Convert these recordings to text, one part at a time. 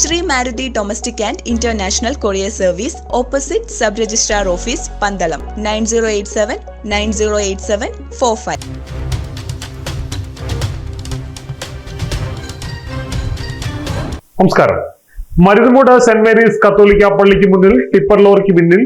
Shri Maruti domestic and international courier service opposite sub registrar office Pandalam nine zero eight seven nine zero eight seven four five. നമസ്കാരം. Maruthumoodu saint Mary's കത്തോലിക്ക പള്ളിക്ക് മുന്നിൽ tipper ലോറിക്ക് പിന്നിൽ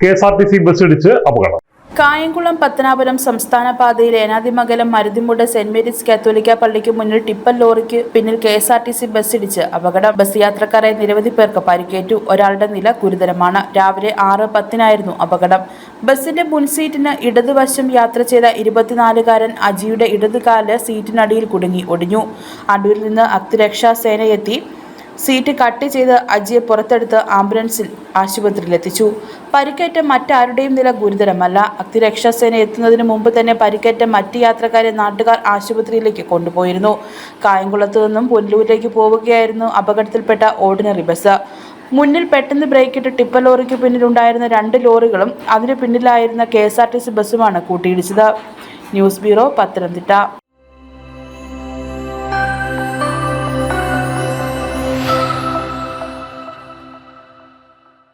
K S R T C bus ഇടിച്ച് അപകടം. കായംകുളം പത്തനാപുരം സംസ്ഥാന പാതയിൽ ഏനാദിമംഗലം മരുതിമുട് സെന്റ് മേരീസ് കാത്തോലിക്ക പള്ളിക്ക് മുന്നിൽ ടിപ്പർ ലോറിക്ക് പിന്നിൽ K S R T C bus ഇടിച്ച് അപകടം. ബസ് യാത്രക്കാരായ നിരവധി പേർക്ക് പരിക്കേറ്റു. ഒരാളുടെ നില ഗുരുതരമാണ്. രാവിലെ ആറ് പത്തിനായിരുന്നു അപകടം. ബസിന്റെ മുൻസീറ്റിന് ഇടതുവശം യാത്ര ചെയ്ത ഇരുപത്തിനാലുകാരൻ അജിയുടെ ഇടതുകാൽ സീറ്റിനടിയിൽ കുടുങ്ങി ഒടിഞ്ഞു. അടൂരിൽ നിന്ന് അഗ്നിരക്ഷാ സേനയെത്തി. സീറ്റ് കട്ട് ചെയ്ത് അജിയെ പുറത്തെടുത്ത് ആംബുലൻസിൽ ആശുപത്രിയിലെത്തിച്ചു. പരിക്കേറ്റ മറ്റാരുടെയും നില ഗുരുതരമല്ല. അഗ്നിരക്ഷാസേന എത്തുന്നതിന് മുമ്പ് തന്നെ പരിക്കേറ്റ മറ്റ് യാത്രക്കാരെ നാട്ടുകാർ ആശുപത്രിയിലേക്ക് കൊണ്ടുപോയിരുന്നു. കായംകുളത്ത് നിന്നും പുല്ലൂരിലേക്ക് പോവുകയായിരുന്നു അപകടത്തിൽപ്പെട്ട ഓർഡിനറി ബസ്. മുന്നിൽ പെട്ടെന്ന് ബ്രേക്കിട്ട് ടിപ്പർ ലോറിക്ക് പിന്നിലുണ്ടായിരുന്ന രണ്ട് ലോറികളും അതിന് പിന്നിലായിരുന്ന K S R T C ബസ്സുമാണ് കൂട്ടിയിടിച്ചത്. News bureau Pathanamthitta.